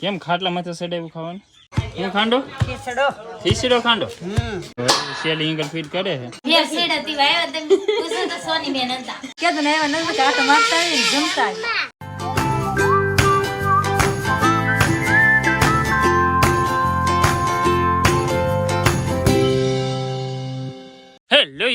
કેમ ખાટલા માથે સડાવ્યું ખાવાનું? હું ખાંડો? ખીચડો. ખાંડો? હમ. શેલી ઇંગલ ફીટ કરે છે. ફેર શેડ હતી વાયો તમે તો સોની બેન હતા. કે તો એવા નથી આટો મારતા જમતા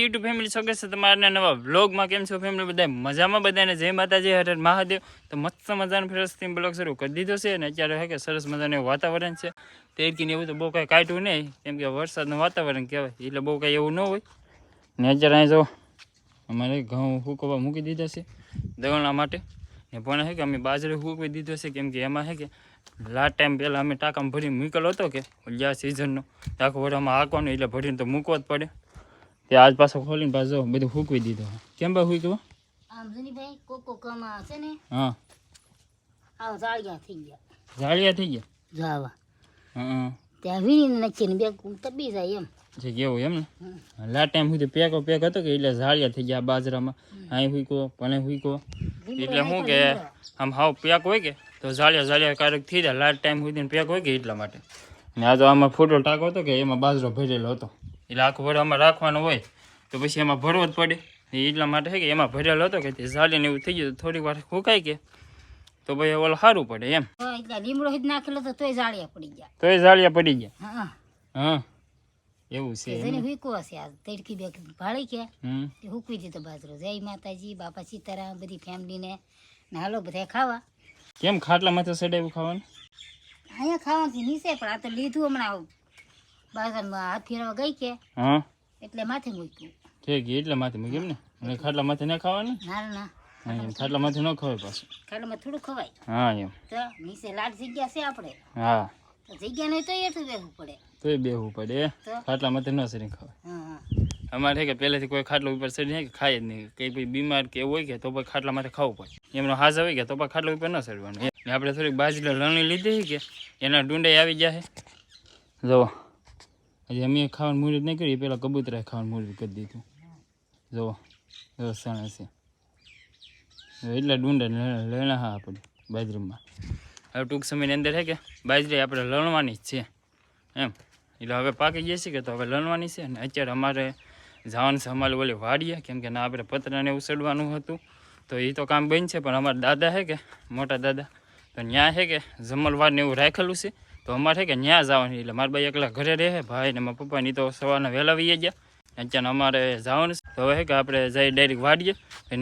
યુટ્યુબ ફેમિલી સ્વાગત છે તમારા નવા વ્લોગમાં કેમ છો ફેમિલી બધા મજામાં? બધાને જય માતાજી, હરે મહાદેવ. તો મસ્ત મજાનો ફેરસથી બ્લોગ શરૂ કરી દીધો છે અને અત્યારે હે કે સરસ મજાનું વાતાવરણ છે. તેરકીને એવું તો બહુ કાંઈ કાઢવું નહીં. કેમ કે વરસાદનું વાતાવરણ કહેવાય. એટલે બહુ કાંઈ એવું ન હોય. ને અત્યારે અહીં જો અમારે ઘઉં હુકવવા મૂકી દીધા છે દવણા માટે. ને પણ હે કે અમે બાજરો હુકવી દીધો છે. કેમ કે એમાં હે કે લાસ્ટ ટાઈમ પહેલાં અમે ટાંકામાં ભરીને મૂકેલો હતો કે, જ્યાં સિઝનનો આખો વડામાં હાંકવાનું, એટલે ભરીને તો મૂકવો જ પડે. તે આજ પાછો ખોલીને પાછો બધું ફૂકવી દીધો. કેમ બા ફૂક્યો? આમ જનીભાઈ કોકો કમા છે ને? હા. આવ જાળિયા થઈ ગયા. જાળિયા થઈ ગયા? જાવા. હા. ત્યાં વીણીને નાખીને બે તબી જાય એમ. જે કેવું એમ ને? લા ટાઈમ સુધી પેકો પેક હતો કે એટલે જાળિયા થઈ ગયા બાજરામાં. અહીં ફૂકો પણ ફૂકો એટલે શું કે આમ હાવ પેક હોય કે તો જાળિયા જાળિયા કારક થઈ જાય. લાસ્ટ ટાઈમ સુધી પેક હોય કે એટલા માટે? ને આ તો આમાં ફોટો ટાંકો હતો કે એમાં બાજરો ભરેલો હતો. એટલે આખું આમાં રાખવાનો હોય તો પછી એમાં ભરવો જ પડે. એટલા માટે કે એમાં ભરેલો હતો કે તે ઝાડીને એવું થઈ ગયું તો થોડીક વાર ફૂંકાય કે તો ભાઈ ઓલ સારું પડે એમ. હા, એટલે લીમડો હિત નાખેલો તો તોય ઝાડિયા પડી ગયા. તોય ઝાડિયા પડી ગયા? હા હા. એવું છે જેને ને? હુકો હશે આ તડકી બે ભાળી કે? હમ. તે હુકવી દીધો બાજરો. જય માતાજી બાપા સીતારામ બધી ફેમિલીને ને. હાલો બધા ખાવા. કેમ ખાટલા માથે સડાવ્યું ખાવાનું? અહીંયા ખાવાથી નીચે પણ આ તો લીધું હમણાં બાજારમાં હાથ ફેરવા ગઈ કે હા? એટલે માથે મૂક્યું. ઠીક એટલે માથે મૂકી એમ ને ખાટલા માથે ન ખાવાનું? ના ના ખાટલા માથે ન ખવાય પાછું. થોડું ખવાય. હા એમ. તો નીચે લાટ જગ્યા છે આપણે હા. તો જગ્યા નહીં તો એટલું બેસવું પડે. તોય બેહવું પડે તો? ખાટલા માથે ન સરી ખવાય. અમારે કે પહેલેથી કોઈ ખાટલા ઉપર ચડી કે ખાય જ નહીં. કંઈ ભાઈ બીમાર કે એવું હોય કે તો પછી ખાટલા માટે ખાવું પડે. એમનો હાજ હોય કે તો પછી ખાટલા ઉપર ન ચડવાનું. આપણે થોડીક બાજરી લણી લીધી કે એના ડુંડાઈ આવી જાય જુઓ. હજી અમે ખાવાનું મુહૂર્ત નહીં કર્યું પહેલાં કબૂતરાએ ખાવાનું મુહૂર્ત કરી દીધું. જુઓ જુઓ સણે છે. એટલા ડુંડા લેણા હા આપણે બાજરીમાં. હવે ટૂંક સમયની અંદર છે કે, બાજરી આપણે લણવાની જ છે. એમ. એટલે હવે પાકી જશે કે તો હવે લણવાની છે ને અત્યારે અમારે જવાનું છે અમારે ઓલી વાડીએ, કેમ કે ના આપણે પતરાને ઉછળવાનું હતું. તો એ તો કામ બંધ છે, પણ અમારા દાદા છે કે, મોટા દાદા, તો ત્યાં છે કે જમલવાડને એવું રાખેલું છે. તો અમારે કે ત્યાં જવાનું એટલે મારા ભાઈ એકલા ઘરે રહે ભાઈ ને મારા પપ્પાની તો સવારના વહેલા વહી ગયા. અત્યારે અમારે જવાનું છે. તો હવે કે આપણે જઈ ડાયરેક્ટ વાડીએ.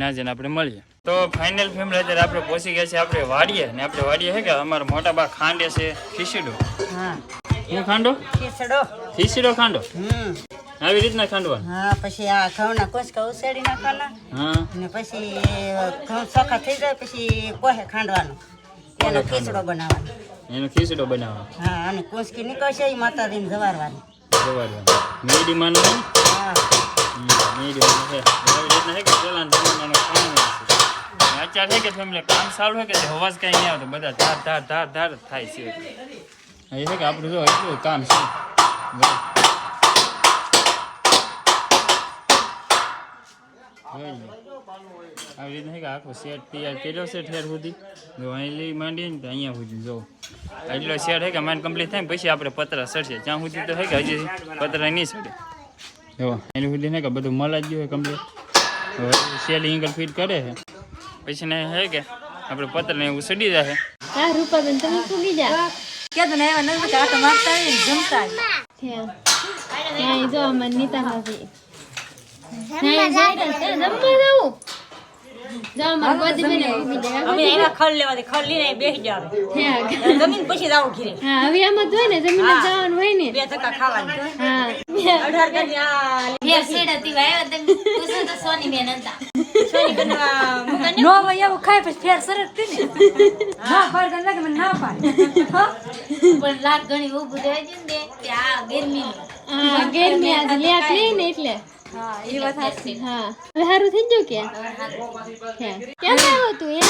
ના જઈને આપણે મળીએ. તો ફાઇનલ ફેમિલી અત્યારે આપણે પહોંચી ગયા છે આપણે વાડીએ. ને આપણે વાડીએ છે કે અમારા મોટા બા ખાંડે છે ખીસીડો હા. ખાંડો? ખીસડો ખીસીડો ખાંડો? હમ. આવી રીતના ખાંડવા હા પછી આ ઘઉંના કોસકા ઉસેડી નાખવાના. હા. અને પછી ઘઉં ચોખા થઈ જાય પછી કોહે ખાંડવાનું? એનો ખીચડો બનાવવાનો. એનો ખીચડો બનાવવાનો. હા અને કોસકી નીકળશે એ માતાજીને જવારવાની. સવારનો મેડી માનો? હા. મેડી માનો છે. એવી રીતના છે કે પેલાના જમાનાનો કામ છે. અત્યારે છે કે ફેમિલી કામ સારું છે કે હવાજ કાંઈ નહીં આવતો બધા ધાર ધાર ધાર ધાર થાય છે. એ છે કે આપણું જો એટલું કામ છે. આવી રીતના છે કે આખો સેટ તૈયાર કર્યો છે ઠેર સુધી. જો અહીં લઈ માંડીએ ને તો અહીંયા સુધી જો. એટલો શેર છે કે માઇન્ડ કમ્પ્લીટ થાય પછી આપણે પતરા સડશે જ્યાં સુધી તો છે કે હજી પતરા નહીં સડે જો એની સુધી ને કે બધું મલા જ ગયું હોય કમ્પ્લીટ હવે સેલી ઇંગલ ફીટ કરે છે પછી ને છે કે આપણે પતરા એવું સડી જાય હા. રૂપાબેન તમે ફૂગી જા કે તને એવા નથી આટો મારતા ને જમતા ત્યાં જો અમાર નીતા ભાભી જમવા જાવું? અમે એના ખડ લેવાથી ખડ લઈને બેસી જાવ. જમીન પછી જાવ ઘીરે. હા હવે આમાં જ હોય ને જમીને જવાનું હોય ને. બે ધક્કા ખાવાની. હા. અઢાર કરી આ ફેર હતી વાયો તમે. પૂછો તો સોની બેન હતા. સોની બેન નો ભાઈ એવું ખાય પછી ફેર સરસથી ને. ના ફળ ગણ લાગે મને ના પાડે પણ લાટ ઘણી ઊભું થઈ ગયું ને આ ગરમી હા ગરમી આજે લેટ એટલે. હા એ વાત સાચી. હા. હવે સારું થઈ ગયું કે? કેમ આવ્યો તું એ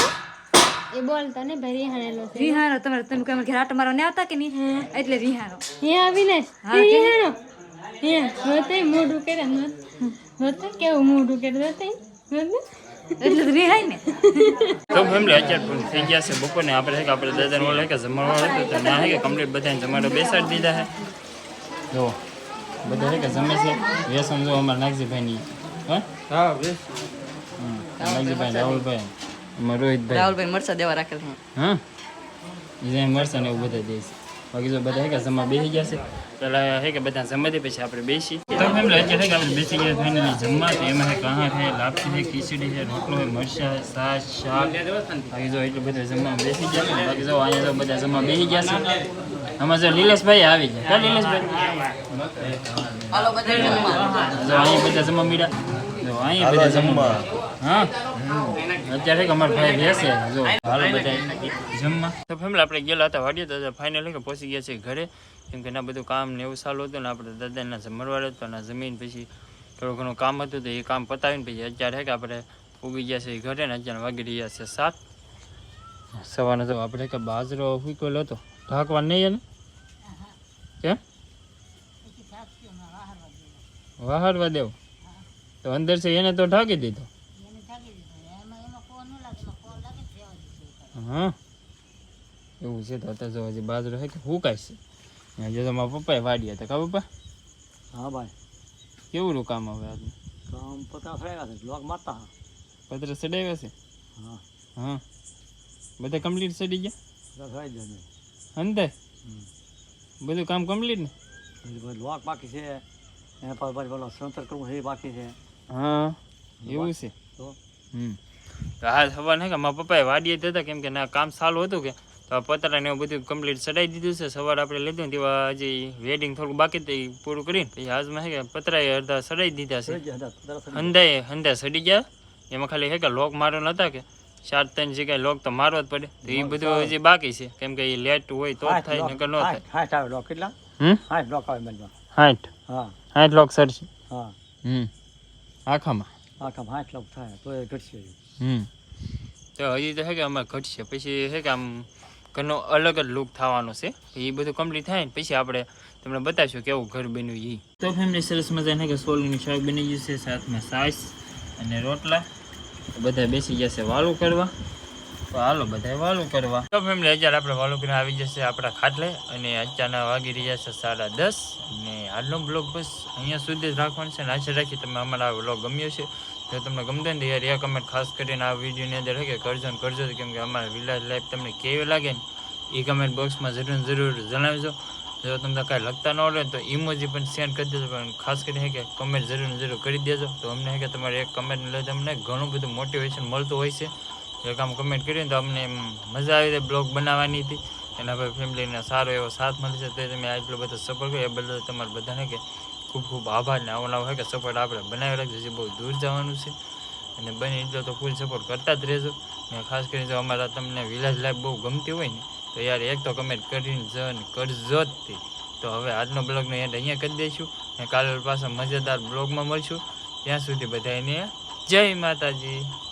એ બોલતા ને ભાઈ રિહાણેલો છે. વિહારો તમારે તમે કેમ ઘેર આટો મારો ને આવતા કે નહીં? એટલે વિહારો હે અવિનાશ રિહાણો. હે હોતે મોઢું કરે કેવું મોઢું કરે હોતે એટલે તો રિહાય ને. તો ફેમિલી અત્યારે પણ થઈ ગયા છે બપોરને આપણે કે આપણે દાદાને ઓલા કે જમણવા હતું તો ના છે કે કમ્પ્લીટ બધાને જમાડો બેસાડી દીધા હે જો. બધા છે કે જમે છે વ્યસન જો અમારા નાગજીભાઈની હા હા બેસ હમ, નાગજીભાઈ રાહુલભાઈ અમારા રોહિતભાઈ રાહુલભાઈ મરસા દેવા રાખેલ છે હા બીજા મરસા ને એવું બધા દઈશ બાકી જો બધા હે કે જમવા બેસી ગયા છે પેલા હે કે બધા જમવા દે પછી આપણે બેસી તો ફેમિલી અત્યારે હે કે આપણે બેસી ગયા ફાઇનલી જમવા તો એમાં હે કહા છે લાપસી છે ખીચડી છે રોટલો છે મરચા છે છાશ શાક બાકી જો એટલું બધું જમવા બેસી ગયા છે બાકી જો અહીંયા જો બધા જમવા બેસી ગયા છે આમાં જો લીલેશભાઈ આવી ગયા. ક્યાં લીલેશભાઈ? હાલો બધા જમવા. જો બધા જમવા મીડા. જો અહીંયા બધા જમવા. હા? અત્યારે કે અમારા ભાઈ બેસે. જો હાલો બધા જમવા. તો ફેમિલી આપણે ગયેલા હતા વાડીએ તો ફાઇનલી કે પહોંચી ગયા છે ઘરે. કેમ કે ના બધું કામ ને એવું સારું હતું ને આપણે દાદાના જમરવાડ હતો ને જમીન પછી થોડું ઘણું કામ હતું તો એ કામ પતાવીને પછી અત્યારે હે કે આપણે ઉગી ગયા છે ઘરે ને અત્યારે વાગી રહ્યા છે સાત. સવારનો તો આપણે કે બાજરો ફૂકેલો હતો. ઢાંકવા નહીં એને? વહારવા દેવું. તો અંદર છે એને તો ઢાંકી દીધો. હા. એવું છે તો અત્યારે જો હજી બાજરો છે કે હુકાય છે અહીંયા જો તો મારા પપ્પાએ વાડ્યા હતા કા પપ્પા હા ભાઈ. કેવું રું કામ હવે આજનું? કામ પતા થયા છે લોક મારતા હા પત્ર સડાવ્યા છે? હા. હા. બધા કમ્પ્લીટ સડી ગયા? પતા થઈ જાય અંદર? બધું કામ કમ્પ્લીટ ને? પછી લોક બાકી છે. પર પછી પેલો સંતર કરવું છે એ બાકી છે. હા એવું છે? તો? હમ. તો હા ખબર નહીં કે મારા પપ્પાએ વાડીએ જ કેમ કે ના કામ સારું હતું કે. તો પતરા ને એવું બધું કમ્પ્લીટ ચડાવી દીધું છે. સવારે આપણે લીધું ને તેવા હજી વેડિંગ થોડું બાકી હતું પૂરું કરીને પછી હાજમાં છે કે પતરાએ અડધા ચડાવી દીધા છે. હંધાએ હંધા સડી ગયા. એમાં ખાલી હે કે લોક મારો નતા કે. ચાર ત્રણ જગ્યાએ લોક તો મારવો જ પડે. તો એ બધું હજી બાકી છે. કેમ કે એ લેટ હોય તો થાય નકર ન થાય. હાઠ આવે લોક કેટલા? હમ? હાઠ લોક આવે મનમાં હાઠ? હા. હાઠ લોક સડશે હા. હમ. આખામાં. આખા હાઠ લોક થાય તો એ ઘટશે. હમ. તો હજી તો છે કે અમારે ઘટશે. પછી છે કે આમ ઘરનો અલગ જ લુક થવાનો છે. એ બધું કમ્પ્લીટ થાય ને પછી આપણે તમને બતાવીશું કેવું ઘર બન્યું એ તો ફેમિલી સરસ મજાને કે સોલનું શાક બની ગયું છે સાથમાં સાસ અને રોટલા. બધા બેસી જશે વાલું કરવા. તો હાલો બધા વાલું કરવા. તો ફેમિલી અત્યારે આપણે વાલું કરીને આવી જશે આપણા ખાટલે અને અત્યારના વાગી રહ્યા છે સાડા દસ. અને આજનો બ્લોગ બસ અહીંયા સુધી જ રાખવાનો છે. અને આશા રાખી તમે અમારા બ્લોગ ગમ્યો છે. જો તમને ગમતો ને યાર એ કમેન્ટ ખાસ કરીને આ વિડીયોની અંદર કે કરજો ને કરજો કેમ કે અમારા વિલાજ લાઈફ તમને કેવી લાગે ને એ કમેન્ટ બોક્સમાં જરૂર જરૂર જણાવજો. જો તમને કાંઈ લગતા ન હોય તો ઇમોજી પણ સેન્ડ કરી દેજો, પણ ખાસ કરીને કે કમેન્ટ જરૂર જરૂર કરી દેજો. તો અમને કે તમારે એક કમેન્ટને લઈ અમને ઘણું બધું મોટિવેશન મળતું હોય છે. એક આમ કમેન્ટ કરીને તો અમને એમ મજા આવી હતી બ્લોગ બનાવવાની હતી. એના હવે ફેમિલીને સારો એવો સાથ મળે છે તો તમે આટલો બધો સપોર્ટ કર્યો. એ બદલ તમારા બધાને કે ખૂબ ખૂબ આભાર ને આવું હોય કે સપોર્ટ આપણે બનાવી રાખજો. જે બહુ દૂર જવાનું છે. અને બને એટલો તો ફૂલ સપોર્ટ કરતા જ રહેજો. ને ખાસ કરીને જો અમારા તમને વિલાજ લાઈફ બહુ ગમતી હોય ને, તો યાર એક તો કમેન્ટ કરીને જ કરજો જ તે. તો હવે આજનો બ્લોગનો એન્ડ અહીંયા કરી દઈશું. ને કાલે પાછા મજેદાર બ્લોગમાં મળશું. ત્યાં સુધી બધાને જય માતાજી.